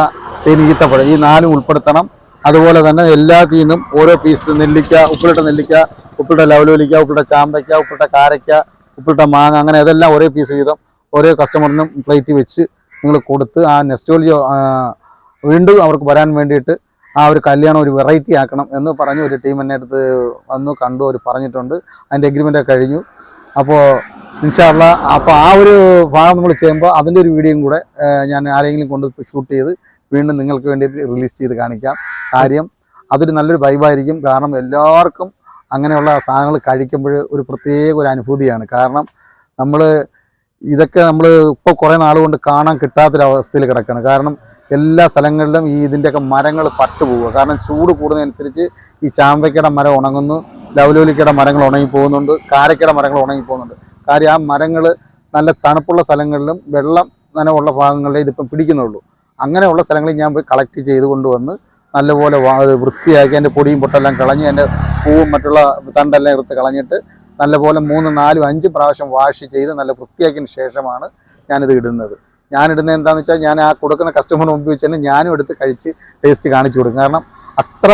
തേൻ ഈത്തപ്പഴം ഈ നാലും ഉൾപ്പെടുത്തണം. അതുപോലെ തന്നെ എല്ലാ നിന്നും ഓരോ പീസ് നെല്ലിക്ക ഉപ്പിലിട്ട നെല്ലിക്ക ഉപ്പിലിട്ട ലവലോലിക്ക ഉപ്പിലിട്ട ചാമ്പയ്ക്ക ഉപ്പിലിട്ട കാരയ്ക്ക ഉപ്പിലിട്ട മാങ്ങ അങ്ങനെ അതെല്ലാം ഒരേ പീസ് വീതം ഓരോ കസ്റ്റമറിനും പ്ലേറ്റ് വെച്ച് നിങ്ങൾ കൊടുത്ത് ആ നെസ്റ്റോളജി വീണ്ടും അവർക്ക് വരാൻ വേണ്ടിയിട്ട് ആ ഒരു കല്യാണം ഒരു വെറൈറ്റി ആക്കണം എന്ന് പറഞ്ഞ് ഒരു ടീം എന്നെ അടുത്ത് വന്നു കണ്ടു അവർ പറഞ്ഞിട്ടുണ്ട്. അതിന്റെ എഗ്രിമെന്റൊക്കെ കഴിഞ്ഞു. അപ്പോൾ ഇൻഷാല്ല അപ്പോൾ ആ ഒരു ഭാഗം നമ്മൾ ചെയ്യുമ്പോൾ അതിന്റെ ഒരു വീഡിയോയും കൂടെ ഞാൻ ആരെങ്കിലും കൊണ്ട് ഷൂട്ട് ചെയ്ത് വീണ്ടും നിങ്ങൾക്ക് വേണ്ടിയിട്ട് റിലീസ് ചെയ്ത് കാണിക്കാം. കാര്യം അതൊരു നല്ലൊരു വൈബായിരിക്കും കാരണം എല്ലാവർക്കും അങ്ങനെയുള്ള സാധനങ്ങൾ കഴിക്കുമ്പോൾ ഒരു പ്രത്യേക ഒരു അനുഭൂതിയാണ്. കാരണം നമ്മൾ ഇതൊക്കെ നമ്മൾ ഇപ്പോൾ കുറേ നാൾ കൊണ്ട് കാണാൻ കിട്ടാത്തൊരവസ്ഥയിൽ കിടക്കുകയാണ് കാരണം എല്ലാ സ്ഥലങ്ങളിലും ഈ ഇതിന്റെയൊക്കെ മരങ്ങൾ പട്ടുപോവുക. കാരണം ചൂട് കൂടുന്നതനുസരിച്ച് ഈ ചാമ്പയ്ക്കയുടെ മരം ഉണങ്ങുന്നു ലവലോലിക്കയുടെ മരങ്ങൾ ഉണങ്ങി പോകുന്നുണ്ട് കാരക്കയുടെ മരങ്ങൾ ഉണങ്ങി പോകുന്നുണ്ട് കാര്യം ആ മരങ്ങൾ നല്ല തണുപ്പുള്ള സ്ഥലങ്ങളിലും വെള്ളം നനവുള്ള ഭാഗങ്ങളിലേ ഇതിപ്പം പിടിക്കുന്നുള്ളൂ. അങ്ങനെയുള്ള സ്ഥലങ്ങളിൽ ഞാൻ പോയി കളക്ട് ചെയ്ത് കൊണ്ടുവന്ന് നല്ലപോലെ വൃത്തിയാക്കി അതിന്റെ പൊടിയും പൊട്ടെല്ലാം കളഞ്ഞ് അതിന്റെ പൂവും മറ്റുള്ള തണ്ടെല്ലാം എടുത്ത് കളഞ്ഞിട്ട് നല്ലപോലെ മൂന്ന് നാലും അഞ്ച് പ്രാവശ്യം വാഷ് ചെയ്ത് നല്ല വൃത്തിയാക്കിയതിന് ശേഷമാണ് ഞാനിത് ഇടുന്നത്. ഞാനിടുന്നത് എന്താണെന്ന് വെച്ചാൽ ഞാൻ ആ കൊടുക്കുന്ന കസ്റ്റമറിന് മുമ്പ് വെച്ച് തന്നെ ഞാനും എടുത്ത് കഴിച്ച് ടേസ്റ്റ് കാണിച്ചു കൊടുക്കും. കാരണം അത്ര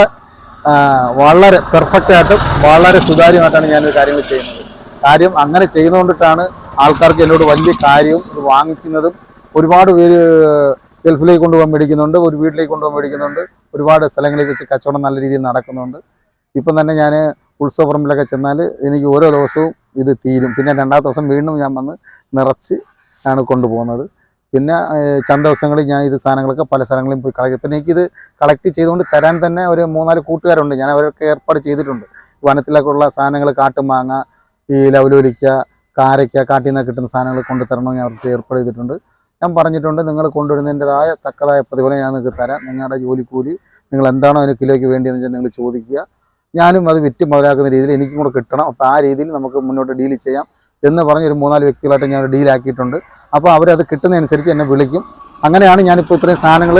വളരെ പെർഫെക്റ്റായിട്ടും വളരെ സുതാര്യമായിട്ടാണ് ഞാനിത് കാര്യങ്ങൾ ചെയ്യുന്നത്. കാര്യം അങ്ങനെ ചെയ്യുന്നതുകൊണ്ടിട്ടാണ് ആൾക്കാർക്ക് എന്നോട് വലിയ കാര്യവും ഇത് വാങ്ങിക്കുന്നതും. ഒരുപാട് പേര് ഗൾഫിലേക്ക് കൊണ്ടുപോകാൻ മേടിക്കുന്നുണ്ട് ഒരു വീട്ടിലേക്ക് കൊണ്ടുപോകാൻ മേടിക്കുന്നുണ്ട് ഒരുപാട് സ്ഥലങ്ങളിൽ വെച്ച് കച്ചവടം നല്ല രീതിയിൽ നടക്കുന്നുണ്ട്. ഇപ്പം തന്നെ ഞാൻ ഉത്സവപ്പറമ്പിലൊക്കെ ചെന്നാൽ എനിക്ക് ഓരോ ദിവസവും ഇത് തീരും. പിന്നെ രണ്ടാമത്തെ ദിവസം വീണ്ടും ഞാൻ വന്ന് നിറച്ച് ആണ് കൊണ്ടുപോകുന്നത്. പിന്നെ ചന്ത ദിവസങ്ങളിൽ ഞാൻ ഇത് സാധനങ്ങളൊക്കെ പല സ്ഥലങ്ങളിലും പോയി കളക്ട് പിന്നെ എനിക്കിത് കളക്ട് ചെയ്തുകൊണ്ട് തരാൻ തന്നെ ഒരു മൂന്നാൽ കൂട്ടുകാരുണ്ട്. ഞാൻ അവരൊക്കെ ഏർപ്പാട് ചെയ്തിട്ടുണ്ട്. വനത്തിലൊക്കെ ഉള്ള സാധനങ്ങൾ കാട്ടുമാങ്ങ ഈ ലവലോലിക്ക കാരയ്ക്ക കാട്ടിൽ നിന്ന് കിട്ടുന്ന സാധനങ്ങൾ കൊണ്ടുതരണമെന്ന് ഞാൻ അവർക്ക് ഏർപ്പാട് ചെയ്തിട്ടുണ്ട്. ഞാൻ പറഞ്ഞിട്ടുണ്ട് നിങ്ങൾ കൊണ്ടുവരുന്നതിന്റെതായ തക്കതായ പ്രതിഫലം ഞാൻ നിങ്ങൾക്ക് തരാം. നിങ്ങളുടെ ജോലിക്കൂലി നിങ്ങൾ എന്താണോ അതിന് കിലോയ്ക്ക് വേണ്ടിയെന്ന് വെച്ചാൽ നിങ്ങൾ ചോദിക്കുക. ഞാനും അത് വിറ്റ് മുതലാക്കുന്ന രീതിയിൽ എനിക്കും കൂടെ കിട്ടണം. അപ്പോൾ ആ രീതിയിൽ നമുക്ക് മുന്നോട്ട് ഡീൽ ചെയ്യാം എന്ന് പറഞ്ഞ് ഒരു മൂന്നാൽ വ്യക്തികളായിട്ട് ഞാൻ ഡീലാക്കിയിട്ടുണ്ട്. അപ്പോൾ അവരത് കിട്ടുന്നതനുസരിച്ച് എന്നെ വിളിക്കും. അങ്ങനെയാണ് ഞാനിപ്പോൾ ഇത്രയും സാധനങ്ങൾ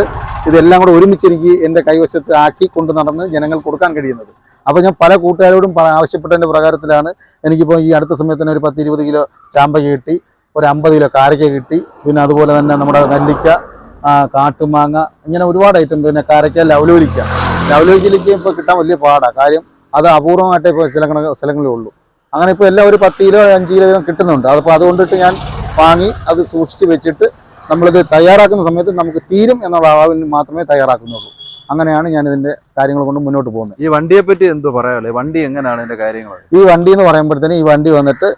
ഇതെല്ലാം കൂടെ ഒരുമിച്ച് എന്റെ കൈവശത്ത് ആക്കി കൊണ്ട് നടന്ന് ജനങ്ങൾ കൊടുക്കാൻ കഴിയുന്നത്. അപ്പോൾ ഞാൻ പല കൂട്ടുകാരോടും ആവശ്യപ്പെട്ടതിന്റെ പ്രകാരത്തിലാണ് എനിക്കിപ്പോൾ ഈ അടുത്ത സമയത്ത് തന്നെ ഒരു പത്ത് ഇരുപത് കിലോ ചാമ്പയ്ക്ക് കിട്ടി ഒരു അമ്പത് കിലോ കാരയ്ക്ക കിട്ടി പിന്നെ അതുപോലെ തന്നെ നമ്മുടെ നെല്ലിക്ക കാട്ടുമാങ്ങ ഇങ്ങനെ ഒരുപാട് ഐറ്റം പിന്നെ കാരയ്ക്ക ലവലോലിക്ക ലവലോലിക്കയിലേക്ക് ഇപ്പോൾ കിട്ടാൻ വലിയ പാടാണ് കാര്യം അത് അപൂർവമായിട്ടേ ഇപ്പോൾ ചില സ്ഥലങ്ങളിലേ ഉള്ളൂ. അങ്ങനെ ഇപ്പോൾ എല്ലാം ഒരു പത്ത് കിലോ അഞ്ച് കിലോ വീതം കിട്ടുന്നുണ്ട്. അതപ്പോൾ അതുകൊണ്ടിട്ട് ഞാൻ വാങ്ങി അത് സൂക്ഷിച്ച് വെച്ചിട്ട് നമ്മളിത് തയ്യാറാക്കുന്ന സമയത്ത് നമുക്ക് തീരും എന്നുള്ള അളവിൽ മാത്രമേ തയ്യാറാക്കുന്നുള്ളൂ. അങ്ങനെയാണ് ഞാൻ ഇതിന്റെ കാര്യങ്ങൾ കൊണ്ട് മുന്നോട്ട് പോകുന്നത്. ഈ വണ്ടിയെ പറ്റി എന്തോ പറയാല്ലേ വണ്ടി എങ്ങനെയാണ് ഇതിന്റെ കാര്യങ്ങൾ ഈ വണ്ടി എന്ന് പറയുമ്പോഴത്തേന് ഈ വണ്ടി വന്നിട്ട്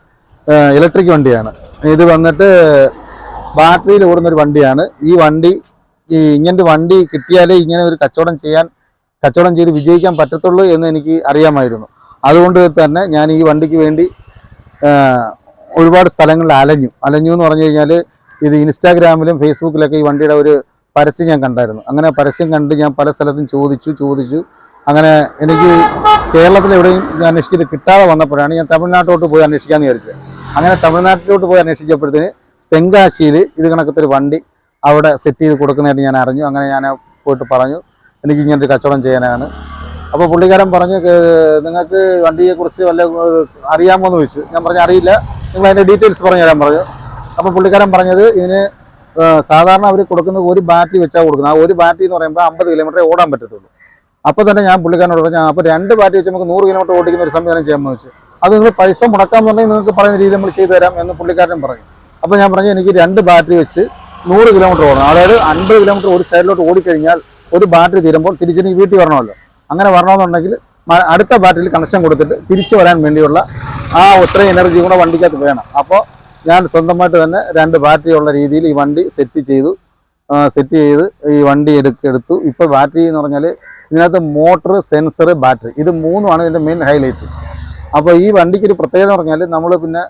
ഇലക്ട്രിക് വണ്ടിയാണ്. ഇത് വന്നിട്ട് ബാറ്ററിയിൽ ഓടുന്ന ഒരു വണ്ടിയാണ്. ഈ വണ്ടി ഈ ഇങ്ങനത്തെ വണ്ടി കിട്ടിയാലേ ഇങ്ങനെ ഒരു കച്ചവടം ചെയ്യാൻ കച്ചവടം ചെയ്ത് വിജയിക്കാൻ പറ്റത്തുള്ളൂ എന്ന് എനിക്ക് അറിയാമായിരുന്നു. അതുകൊണ്ട് തന്നെ ഞാൻ ഈ വണ്ടിക്ക് വേണ്ടി ഒരുപാട് സ്ഥലങ്ങളിൽ അലഞ്ഞു. അലഞ്ഞു എന്ന് പറഞ്ഞു കഴിഞ്ഞാൽ ഇത് ഇൻസ്റ്റാഗ്രാമിലും ഫേസ്ബുക്കിലൊക്കെ ഈ വണ്ടിയുടെ ഒരു പരസ്യം ഞാൻ കണ്ടായിരുന്നു. അങ്ങനെ പരസ്യം കണ്ട് ഞാൻ പല സ്ഥലത്തും ചോദിച്ചു ചോദിച്ചു. അങ്ങനെ എനിക്ക് കേരളത്തിൽ എവിടെയും ഞാൻ അന്വേഷിച്ചത് കിട്ടാതെ വന്നപ്പോഴാണ് ഞാൻ തമിഴ്നാട്ടിലോട്ട് പോയി അന്വേഷിക്കാമെന്ന് വിചാരിച്ചത്. അങ്ങനെ തമിഴ്നാട്ടിലോട്ട് പോയി അന്വേഷിച്ചപ്പോഴത്തേന് തെങ്കാശിയിൽ ഇത് കണക്കത്തൊരു വണ്ടി അവിടെ സെറ്റ് ചെയ്ത് കൊടുക്കുന്നതായിട്ട് ഞാൻ അറിഞ്ഞു. അങ്ങനെ ഞാൻ പോയിട്ട് പറഞ്ഞു എനിക്ക് ഇങ്ങനെ ഒരു കച്ചവടം ചെയ്യാനാണ്. അപ്പോൾ പുള്ളിക്കാരൻ പറഞ്ഞു "ഏർ, നിങ്ങൾക്ക് വണ്ടിയെക്കുറിച്ച് വല്ല അറിയാമോ എന്ന് ചോദിച്ചു. ഞാൻ പറഞ്ഞു അറിയില്ല. നിങ്ങൾ അതിന്റെ ഡീറ്റെയിൽസ് പറഞ്ഞു തരാൻ പറഞ്ഞു. അപ്പോൾ പുള്ളിക്കാരൻ പറഞ്ഞത് ഇതിന് സാധാരണ അവർ കൊടുക്കുന്നത് ഒരു ബാറ്ററി വെച്ചാൽ കൊടുക്കുന്നത്. ആ ഒരു ബാറ്ററി എന്ന് പറയുമ്പോൾ അമ്പത് കിലോമീറ്ററേ ഓടാൻ പറ്റത്തുള്ളൂ. അപ്പോൾ തന്നെ ഞാൻ പുള്ളിക്കാരനോട് പറഞ്ഞു അപ്പോൾ രണ്ട് ബാറ്ററി വെച്ച് നമുക്ക് നൂറ് കിലോമീറ്റർ ഓടിക്കുന്ന ഒരു സംവിധാനം ചെയ്യാമെന്ന് വെച്ചു. അത് നിങ്ങൾ പൈസ മുടക്കാമെന്നുണ്ടെങ്കിൽ നിങ്ങൾക്ക് പറയുന്ന രീതിയിൽ നമ്മൾ ചെയ്തു തരാം എന്ന് പുള്ളിക്കാരൻ പറഞ്ഞു. അപ്പോൾ ഞാൻ പറഞ്ഞു എനിക്ക് രണ്ട് ബാറ്ററി വെച്ച് നൂറ് കിലോമീറ്റർ ഓടണം. അതായത് അൻപത് കിലോമീറ്റർ ഒരു സൈഡിലോട്ട് ഓടിക്കഴിഞ്ഞാൽ ഒരു ബാറ്ററി തീരുമ്പോൾ തിരിച്ചെനിക്ക് വീട്ടിൽ വരണമല്ലോ. അങ്ങനെ വരണമെന്നുണ്ടെങ്കിൽ അടുത്ത ബാറ്ററിയിൽ കണക്ഷൻ കൊടുത്തിട്ട് തിരിച്ചു വരാൻ വേണ്ടിയുള്ള ആ ഒത്രയും എനർജി കൂടെ വണ്ടിക്കകത്ത് വേണം. അപ്പോൾ ഞാൻ സ്വന്തമായിട്ട് തന്നെ രണ്ട് ബാറ്ററി ഉള്ള രീതിയിൽ ഈ വണ്ടി സെറ്റ് ചെയ്തു. സെറ്റ് ചെയ്ത് ഈ വണ്ടി എടുത്തു. ഇപ്പോൾ ബാറ്ററി എന്ന് പറഞ്ഞാൽ ഇതിനകത്ത് മോട്ടർ സെൻസർ ബാറ്ററി ഇത് മൂന്നുമാണ് ഇതിന്റെ മെയിൻ ഹൈലൈറ്റ് അപ്പോൾ ഈ വണ്ടിക്ക് ഒരു പ്രത്യേകത എന്ന് പറഞ്ഞാൽ നമ്മൾ പിന്നെ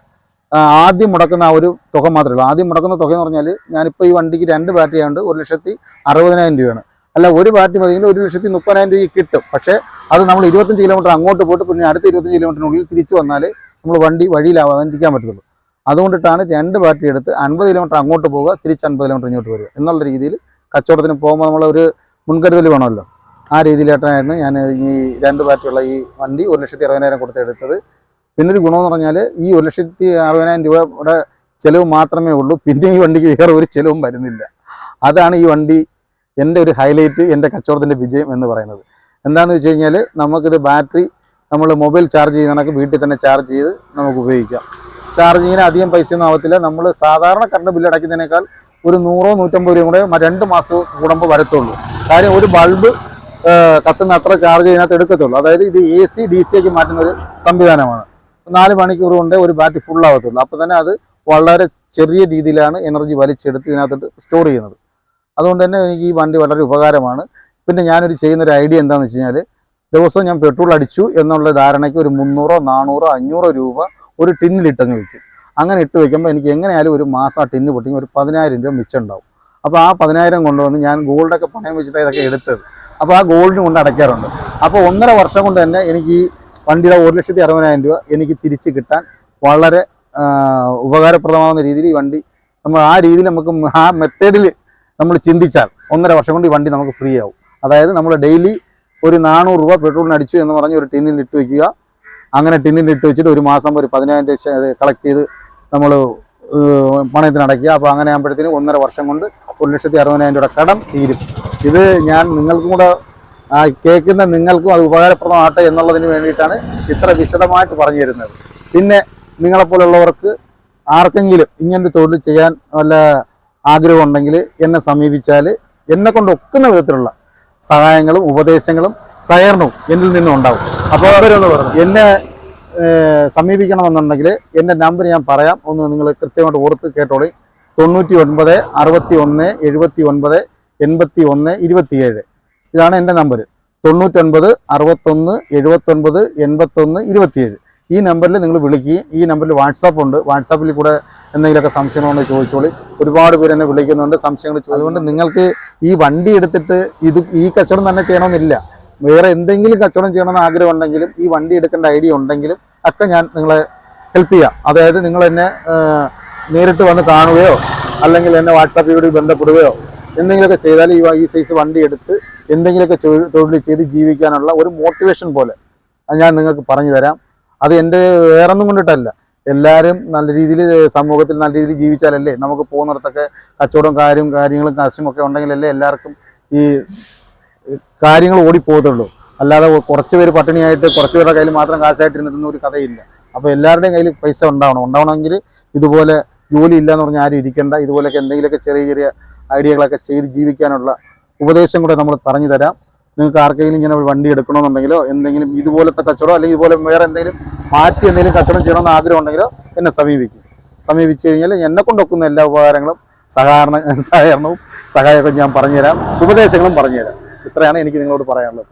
ആദ്യം മുടക്കുന്ന ആ ഒരു തുക മാത്രമേ ഉള്ളൂ. ആദ്യം മുടക്കുന്ന തുക എന്ന് പറഞ്ഞാൽ ഞാനിപ്പോൾ ഈ വണ്ടിക്ക് രണ്ട് ബാറ്ററി ആയതുകൊണ്ട് ഒരു ലക്ഷത്തി അറുപതിനായിരം രൂപയാണ്. അല്ല ഒരു ബാറ്ററി മതി ഒരു ലക്ഷത്തി മുപ്പതിനായിരം രൂപ കിട്ടും. പക്ഷേ അത് നമ്മൾ ഇരുപത്തഞ്ച് കിലോമീറ്റർ അങ്ങോട്ട് പോയിട്ട് പിന്നെ അടുത്ത ഇരുപത്തഞ്ച് കിലോമീറ്ററിനുള്ളിൽ തിരിച്ചു വന്നാൽ നമ്മൾ വണ്ടി വഴിയിലാവാതെ ഇരിക്കാൻ പറ്റത്തുള്ളൂ. അതുകൊണ്ടിട്ടാണ് രണ്ട് ബാറ്ററി എടുത്ത് അൻപത് കിലോമീറ്റർ അങ്ങോട്ട് പോവുക തിരിച്ച് അൻപത് കിലോമീറ്റർ ഇങ്ങോട്ട് വരിക. എന്നുള്ള രീതിയിൽ കച്ചവടത്തിന് പോകുമ്പോൾ നമ്മൾ ഒരു മുൻകരുതൽ വേണമല്ലോ. ആ രീതിയിലായിട്ടാണ് ഞാൻ ഈ രണ്ട് ബാറ്ററിയുള്ള ഈ വണ്ടി ഒരു ലക്ഷത്തി അറുപതിനായിരം കൊടുത്ത് എടുത്തത്. പിന്നെ ഒരു ഗുണമെന്ന് പറഞ്ഞാൽ ഈ ഒരു ലക്ഷത്തി അറുപതിനായിരം രൂപയുടെ ചിലവ് മാത്രമേ ഉള്ളൂ. പിന്നെ ഈ വണ്ടിക്ക് വേറെ ഒരു ചിലവും വരുന്നില്ല. അതാണ് ഈ വണ്ടി എന്റെ ഒരു ഹൈലൈറ്റ് എന്റെ കച്ചവടത്തിന്റെ വിജയം എന്ന് പറയുന്നത്. എന്താണെന്ന് വെച്ച് കഴിഞ്ഞാൽ നമുക്കിത് ബാറ്ററി നമ്മൾ മൊബൈൽ ചാർജ് ചെയ്യുന്ന കണക്ക് വീട്ടിൽ തന്നെ ചാർജ് ചെയ്ത് നമുക്ക് ഉപയോഗിക്കാം. ചാർജിങ്ങിന് അധികം പൈസയൊന്നും ആവത്തില്ല. നമ്മൾ സാധാരണ കറണ്ട് ബില്ല് അടയ്ക്കുന്നതിനേക്കാൾ ഒരു നൂറോ നൂറ്റമ്പത് രൂപയും കൂടെ രണ്ട് മാസം കൂടുമ്പോൾ വരത്തുള്ളൂ. കാര്യം ഒരു ബൾബ് കത്തുന്ന അത്ര ചാർജ് ഇതിനകത്ത് എടുക്കത്തുള്ളൂ. അതായത് ഇത് എ സി ഡി സി ആക്കി മാറ്റുന്ന ഒരു സംവിധാനമാണ്. നാല് മണിക്കൂർ കൊണ്ട് ഒരു ബാറ്ററി ഫുൾ ആവത്തുള്ളൂ. അപ്പോൾ തന്നെ അത് വളരെ ചെറിയ രീതിയിലാണ് എനർജി വലിച്ചെടുത്ത് ഇതിനകത്തോട്ട് സ്റ്റോർ ചെയ്യുന്നത്. അതുകൊണ്ട് തന്നെ എനിക്ക് ഈ വണ്ടി വളരെ ഉപകാരമാണ്. പിന്നെ ഞാനൊരു ചെയ്യുന്ന ഒരു ഐഡിയ എന്താണെന്ന് വെച്ച് കഴിഞ്ഞാൽ ദിവസവും ഞാൻ പെട്രോൾ അടിച്ചു എന്നുള്ള ധാരണയ്ക്ക് ഒരു മുന്നൂറോ നാനൂറോ അഞ്ഞൂറോ രൂപ ഒരു ടിന്നിലിട്ടങ്ങ് വെക്കും. അങ്ങനെ ഇട്ട് വെക്കുമ്പോൾ എനിക്ക് എങ്ങനെയായാലും ഒരു മാസം ആ ടിന്ന് പൊട്ടിങ്ങി ഒരു പതിനായിരം രൂപ മിച്ചം ഉണ്ടാവും അപ്പോൾ ആ പതിനായിരം കൊണ്ടുവന്ന് ഞാൻ ഗോൾഡൊക്കെ പണയം വെച്ചിട്ട് ഇതൊക്കെ എടുത്തത്. അപ്പോൾ ആ ഗോൾഡിന് കൊണ്ട് അടയ്ക്കാറുണ്ട്. അപ്പോൾ ഒന്നര വർഷം കൊണ്ട് തന്നെ എനിക്ക് ഈ വണ്ടിയുടെ ഒരു ലക്ഷത്തി അറുപതിനായിരം രൂപ എനിക്ക് തിരിച്ച് കിട്ടാൻ വളരെ ഉപകാരപ്രദമാവുന്ന രീതിയിൽ ഈ വണ്ടി നമ്മൾ ആ രീതിയിൽ നമുക്ക് ആ മെത്തേഡിൽ നമ്മൾ ചിന്തിച്ചാൽ ഒന്നര വർഷം കൊണ്ട് ഈ വണ്ടി നമുക്ക് ഫ്രീ ആവും. അതായത് നമ്മൾ ഡെയിലി ഒരു നാനൂറ് രൂപ പെട്രോളിന് അടിച്ചു എന്ന് പറഞ്ഞ് ഒരു ടീമിൽ ഇട്ട് വെക്കുക. അങ്ങനെ ടിന്നിൽ ഇട്ട് വെച്ചിട്ട് ഒരു മാസം ഒരു പതിനായിരം രൂപ കളക്ട് ചെയ്ത് നമ്മൾ പണയത്തിന് അടയ്ക്കുക. അപ്പോൾ അങ്ങനെ ആകുമ്പോഴത്തേന് ഒന്നര വർഷം കൊണ്ട് ഒരു ലക്ഷത്തി അറുപതിനായിരം രൂപയുടെ കടം തീരും. ഇത് ഞാൻ നിങ്ങൾക്കും കൂടെ ആ കേൾക്കുന്ന നിങ്ങൾക്കും അത് ഉപകാരപ്രദമാകട്ടെ എന്നുള്ളതിന് വേണ്ടിയിട്ടാണ് ഇത്ര വിശദമായിട്ട് പറഞ്ഞു തരുന്നത്. പിന്നെ നിങ്ങളെപ്പോലുള്ളവർക്ക് ആർക്കെങ്കിലും ഇങ്ങനൊരു തൊഴിൽ ചെയ്യാൻ വല്ല ആഗ്രഹമുണ്ടെങ്കിൽ എന്നെ സമീപിച്ചാൽ എന്നെ കൊണ്ട് ഒക്കുന്ന വിധത്തിലുള്ള സഹായങ്ങളും ഉപദേശങ്ങളും സഹകരണവും എന്നിൽ നിന്നും ഉണ്ടാവും. അപ്പോൾ എന്നെ സമീപിക്കണമെന്നുണ്ടെങ്കിൽ എന്റെ നമ്പർ ഞാൻ പറയാം. ഒന്ന് നിങ്ങൾ കൃത്യമായിട്ട് ഓർത്ത് കേട്ടോളി. തൊണ്ണൂറ്റി ഒൻപത് അറുപത്തി ഒന്ന് എഴുപത്തി ഒൻപത് എൺപത്തി ഒന്ന് ഇരുപത്തിയേഴ്. ഇതാണ് എന്റെ നമ്പർ. തൊണ്ണൂറ്റൊൻപത് അറുപത്തൊന്ന് എഴുപത്തൊൻപത് എൺപത്തൊന്ന് ഇരുപത്തിയേഴ്. ഈ നമ്പറിൽ നിങ്ങൾ വിളിക്കുകയും ഈ നമ്പറിൽ വാട്സാപ്പ് ഉണ്ട്. വാട്സാപ്പിൽ കൂടെ എന്തെങ്കിലുമൊക്കെ സംശയങ്ങളുണ്ടോ ചോദിച്ചോളി. ഒരുപാട് പേര് എന്നെ വിളിക്കുന്നുണ്ട്. സംശയങ്ങൾ അതുകൊണ്ട് നിങ്ങൾക്ക് ഈ വണ്ടി എടുത്തിട്ട് ഇത് ഈ കച്ചവടം തന്നെ ചെയ്യണമെന്നില്ല. വേറെ എന്തെങ്കിലും കച്ചവടം ചെയ്യണമെന്ന് ആഗ്രഹം ഉണ്ടെങ്കിലും ഈ വണ്ടി എടുക്കേണ്ട ഐഡിയ ഉണ്ടെങ്കിലും ഒക്കെ ഞാൻ നിങ്ങളെ ഹെൽപ്പ് ചെയ്യാം. അതായത് നിങ്ങൾ എന്നെ നേരിട്ട് വന്ന് കാണുകയോ അല്ലെങ്കിൽ എന്നെ വാട്സാപ്പിലൂടെ ബന്ധപ്പെടുകയോ എന്തെങ്കിലുമൊക്കെ ചെയ്താൽ ഈ ഈ സൈസ് വണ്ടി എടുത്ത് എന്തെങ്കിലുമൊക്കെ തൊഴിൽ ചെയ്ത് ജീവിക്കാനുള്ള ഒരു മോട്ടിവേഷൻ പോലെ ഞാൻ നിങ്ങൾക്ക് പറഞ്ഞു തരാം. അത് എന്റെ വേറൊന്നും കൊണ്ടിട്ടല്ല. എല്ലാവരും നല്ല രീതിയിൽ സമൂഹത്തിൽ നല്ല രീതിയിൽ ജീവിച്ചാലല്ലേ നമുക്ക് പോകുന്നിടത്തൊക്കെ കച്ചവടം കാര്യം കാര്യങ്ങളും കാശുമൊക്കെ ഉണ്ടെങ്കിലല്ലേ എല്ലാവർക്കും ഈ കാര്യങ്ങൾ ഓടിപ്പോകത്തുള്ളൂ. അല്ലാതെ കുറച്ച് പേര് പട്ടിണിയായിട്ട് കുറച്ച് പേരുടെ കയ്യിൽ മാത്രം കാശായിട്ട് ഇരുന്നിട്ടൊന്നും ഒരു കഥയില്ല. അപ്പോൾ എല്ലാവരുടെയും കയ്യിൽ പൈസ ഉണ്ടാവണം. ഉണ്ടാവണമെങ്കിൽ ഇതുപോലെ ജോലി ഇല്ല എന്ന് പറഞ്ഞാൽ ആരും ഇരിക്കേണ്ട. ഇതുപോലെയൊക്കെ എന്തെങ്കിലുമൊക്കെ ചെറിയ ചെറിയ ഐഡിയകളൊക്കെ ചെയ്ത് ജീവിക്കാനുള്ള ഉപദേശം കൂടെ നമ്മൾ പറഞ്ഞു തരാം. നിങ്ങൾക്ക് ആർക്കെങ്കിലും ഇങ്ങനെ വണ്ടി എടുക്കണമെന്നുണ്ടെങ്കിലോ എന്തെങ്കിലും ഇതുപോലത്തെ കച്ചവടം അല്ലെങ്കിൽ ഇതുപോലെ വേറെ എന്തെങ്കിലും മാറ്റി എന്തെങ്കിലും കച്ചവടം ചെയ്യണമെന്ന് ആഗ്രഹം ഉണ്ടെങ്കിലോ എന്നെ സമീപിക്കും. സമീപിച്ചു കഴിഞ്ഞാൽ എന്നെ കൊണ്ടൊക്കുന്ന എല്ലാ ഉപകാരങ്ങളും സഹകരണ സഹകരണവും സഹായമൊക്കെ ഞാൻ പറഞ്ഞുതരാം. ഉപദേശങ്ങളും പറഞ്ഞുതരാം. ഇത്രയാണ് എനിക്ക് നിങ്ങളോട് പറയാനുള്ളത്.